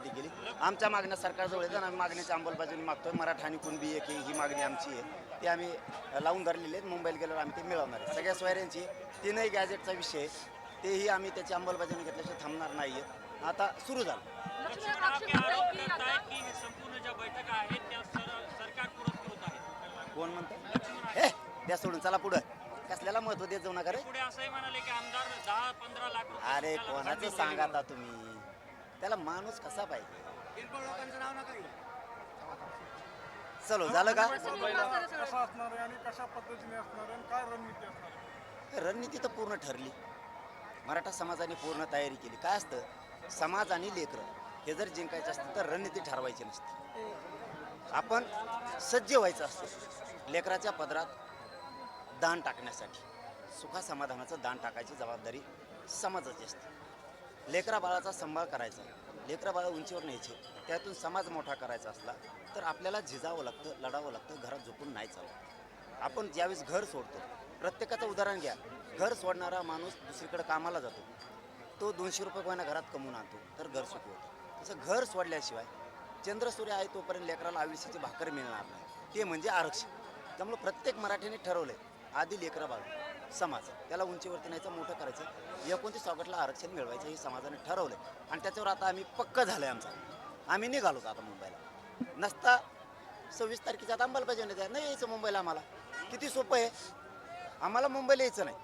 यासाठी केली? आमच्या मागण्या सरकारजवळ येतात आम्ही मागण्याची अंमलबजावणी मागतोय. मराठा आणि कुणबी एक ही मागणी आमची आहे. ती आम्ही लावून धरलेली आहे मुंबईला गेल्यावर आम्ही ते मिळवणार आहे. सगळ्या सोयऱ्यांची तीनही गॅजेटचा विषय तेही आम्ही त्याची अंमलबजावणी घेतल्याशिवाय थांबणार नाही आता सुरू झालं. आहेत आहेत कोण म्हणतं? हे त्या सोडून चला पुढं. कसल्याला महत्त्व देत जाऊ नका रे? पुढे असंही म्हणाले की आमदार दहा पंधरा लाख रुपये अरे कोणाचं सांगा आता तुम्ही? त्याला माणूस कसा पाहिजे? चलो झालं का? मुंबईला सगळं- कसा असणार आहे आणि कशा पद्धतीने असणार आहे आणि काय रणनीती असणार आहे? रणनीती तर पूर्ण ठरली. मराठा समाजाने पूर्ण तयारी केली. काय असतं? समाज आणि लेकरं हे जर जिंकायचं असतं तर रणनीती ठरवायची नसते. आपण सज्ज व्हायचं असतं. लेकराच्या पदरात दान टाकण्यासाठी सुखा समाधानाचं दान टाकायची जबाबदारी समाजाची असते. लेकरा बाळाचा सांभाळ करायचा. लेकरं बाळा उंचीवर न्यायचे. त्यातून समाज मोठा करायचा असला तर आपल्याला झिजावं लागतं लढावं लागतं घरात झोपून नाही चालत. आपण ज्यावेळेस घर सोडतो प्रत्येकाचं उदाहरण घ्या. घर सोडणारा माणूस दुसरीकडे कामाला जातो. तो दोनशे रुपये महिना घरात कमवून आणतो तर घर सुखी होतं. तसं घर सोडल्याशिवाय चंद्रसूर्य आहे तोपर्यंत लेकराला आयुष्याची भाकर मिळणार नाही. ते म्हणजे आरक्षण. त्यामुळं प्रत्येक मराठीने ठरवलंय आधी लेकरा बाळू समाज. त्याला उंचीवरती न्यायचं मोठं करायचं. एकोणतीस ऑगस्टला आरक्षण मिळवायचं हे समाजाने ठरवलं आणि त्याच्यावर आता आम्ही पक्क झालं आहे आमचा. आम्ही निघालोच आता मुंबईला. नसता सव्वीस तारखेच्या आता अंमलबजावणी द्या नाही यायचं मुंबईला आम्हाला. किती सोपं आहे? आम्हाला मुंबईला यायचं नाही.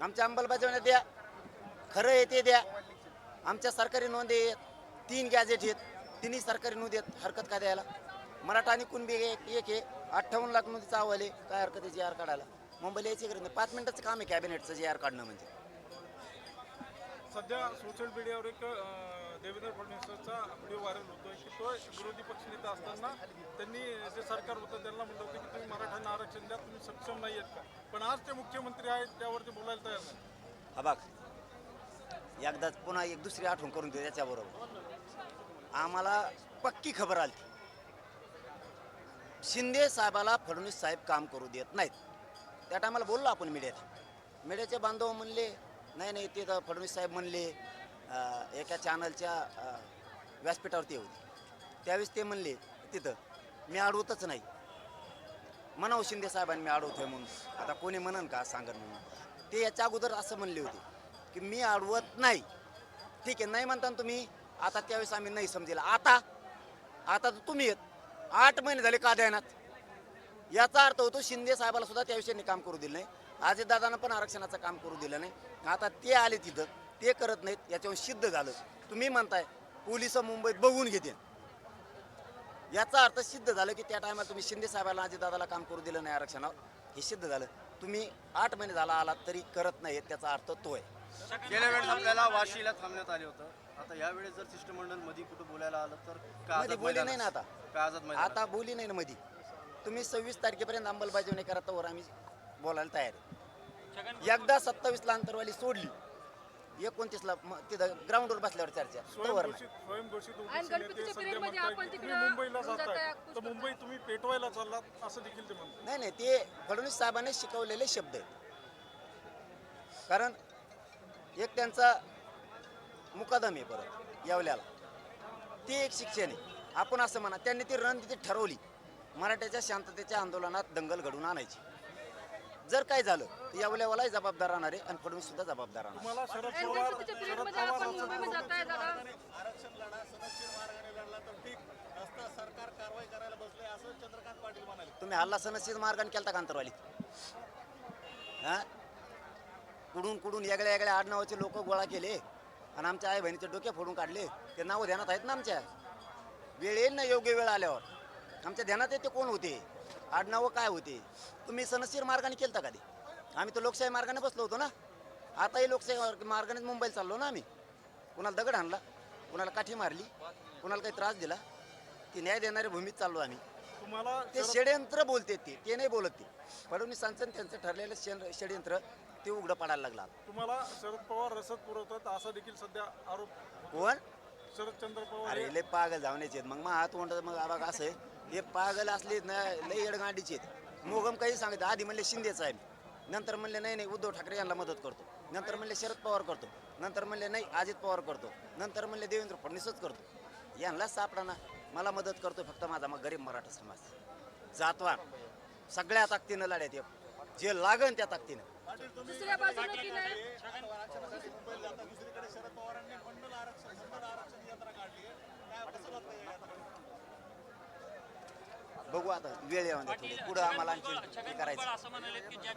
आमच्या अंमलबजावण्या द्या. खरं आहे ते द्या. आमच्या सरकारी नोंदी आहेत. तीन गॅजेट आहेत. तिन्ही सरकारी नोंदी आहेत. हरकत काय द्यायला? मराठा आणि कुणबी एक एक आहे. अठ्ठावन्न लाख नोंदीचा अहवाल आहे. काय हरकत आहे? जी आर काढायला. मुंबईला यायची गरज नाही पाच मिनिटाचं काम आहे कॅबिनेटचं जी आर काढणं म्हणजे. सध्या सोशल मीडियावर एक अं, देवेंद्र फडणवीसांचा व्हिडिओ व्हायरल होतोय की तो विरोधी पक्षनेता असताना त्यांनी जे सरकार होतं त्यांना म्हणलं होतं की तुम्ही मराठ्यांना आरक्षण द्या तुम्ही सक्षम नाही आहेत का? पण आज ते मुख्यमंत्री आहेत त्यावरती बोलायला तयार नाही हा बघ. एकदाच पुन्हा एक दुसरी आठवण करून दे त्याच्याबरोबर. आम्हाला पक्की खबर आली शिंदे साहेबाला फडणवीस साहेब काम करू देत नाहीत. त्या टायमाला बोललो आपण मीडियात. मीडियाचे बांधव म्हणले नाही नाही ते तर फडणवीस साहेब म्हणले एका चॅनलच्या व्यासपीठावरती येऊ त्यावेळेस ते म्हणले तिथं मी अडवतच नाही. म्हणावं शिंदे साहेबांनी मी अडवतोय म्हणून. आता कोणी म्हणन का सांगन म्हणून? ते याच्या अगोदर असं म्हणले होते की मी अडवत नाही. ठीक आहे नाही म्हणता ना तुम्ही आता त्यावेळेस आम्ही नाही समजेल. आता आता तर तुम्ही येत. आठ महिने झाले का द्यानात याचा अर्थ होतो शिंदे साहेबाला सुद्धा त्या विषयाने काम करू दिलं नाही. अजितदादांना पण आरक्षणाचं काम करू दिलं नाही. आता ते आले तिथं ते करत नाहीत याच्यावर सिद्ध झालं. तुम्ही म्हणताय पोलीस मुंबईत बघून घेतील. याचा अर्थ सिद्ध झालं की त्या टायमाला तुम्ही शिंदे साहेबाला अजितदादाला काम करू दिलं नाही आरक्षणावर. हे सिद्ध झालं. तुम्ही आठ महिने झाला आलात तरी करत नाही त्याचा अर्थ तो आहे. गेल्या वेळेस आपल्याला वाशीला थांबण्यात आले होतं. आता यावेळेस जर शिष्टमंडळमध्ये कुठं बोलायला आलं तर बोली नाही ना? आता? आता बोली नाही ना मध्ये तुम्ही सव्वीस तारखेपर्यंत अंमलबजावणी करा तर आम्ही बोलायला तयार आहे. एकदा सत्तावीसला अंतरवाली सोडली एकोणतीसला म- तिथं ग्राउंडवर बसल्यावर चर्चा तोवर नाही. आणि गणपतीच्या आपण तिकडं मुंबईला जाताय, तर मुंबई तुम्ही पेटवायला चाललात असं देखील ते म्हणतात. नाही नाही ते फडणवीस साहेबांनी शिकवलेले शब्द आहेत. कारण एक त्यांचा मुकादम आहे परत येवल्याला. ते एक शिक्षण आहे. आपण असं म्हणा त्यांनी ती रणनीती ठरवली. मराठ्याच्या शांततेच्या आंदोलनात दंगल घडवून आणायची. जर काय झालं तर येवल्यावालाही जबाबदार राहणार आहे आणि फडणवीस सुद्धा जबाबदार राहणार. तुम्हाला शरद आणि पवार गणपतीच्या शरद पिरियडमध्ये पवार आपण असं मुंबईमध्ये बोलत जाताय दादा. आरक्षण लढा सदस्यीय मार्गाने लढला तर ठीक. असता सरकार कारवाई करायला बसले असं चंद्रकांत पाटील म्हणाले. तुम्ही हल्ला सनसीद मार्गाने केलता का अंतरवाली हा? कुडून कुडून वेगळ्या वेगळ्या आडनावाचे लोक गोळा केले आणि आमच्या आई बहिणीचे डोके फोडून काढले. ते नावं ध्यानात आहेत ना आमच्या? वेळ येईल ना योग्य वेळ आल्यावर? आमच्या ध्यानात येते कोण होते? आडनावं काय होते? तुम्ही सनसीर मार्गाने केलता का ते? आम्ही तर लोकशाही मार्गाने बसलो होतो ना. आताही लोकशाही मार्ग- मार्गानेच मुंबईला चाललो ना आम्ही. कुणाला दगड आणला कुणाला काठी मारली कुणाला काही त्रास दिला ती न्याय देणाऱ्या भूमीत चाललो आम्ही. तुम्हाला ते षडयंत्र बोलते ते ते नाही बोलत ते. फडणवीसांचं त्यांचं ठरलेलं षड- षडयंत्र ते उघडं पडायला लागलं. तुम्हाला शरद पवार रसद पुरवतात असा देखील सध्या आरोप कोण? शरदचंद्र पवार अरे लय पागल जावण्याचे आहेत मग मग हात तोंड मग असं आहे. हे पागल असले ना लय येडगांडीचे आहेत. मोगम काही सांगत आधी म्हणले शिंदे साहेब. नंतर म्हणले नाही नाही उद्धव ठाकरे यांना मदत करतो. नंतर म्हणले शरद पवार करतो. नंतर म्हणले नाही अजित पवार करतो. नंतर म्हणले देवेंद्र फडणवीसच करतो. यांनाच सापडा मला मदत करतो फक्त माझा मग गरीब मराठा समाज. जातवान सगळ्या ताकदीनं लढ्यात ये. जे लागन त्या ताकदीनं दुसऱ्या बाजूला की नाही मुंबईला जातात दुसरीकडे शरद पवारांनी मंडल आरक्षण मंडल आरक्षण यात्रा काढली आहे काय कसं बघता या यात्रा बघू आता वेळ येऊन पुढं आम्हाला आणखी हे करायचं.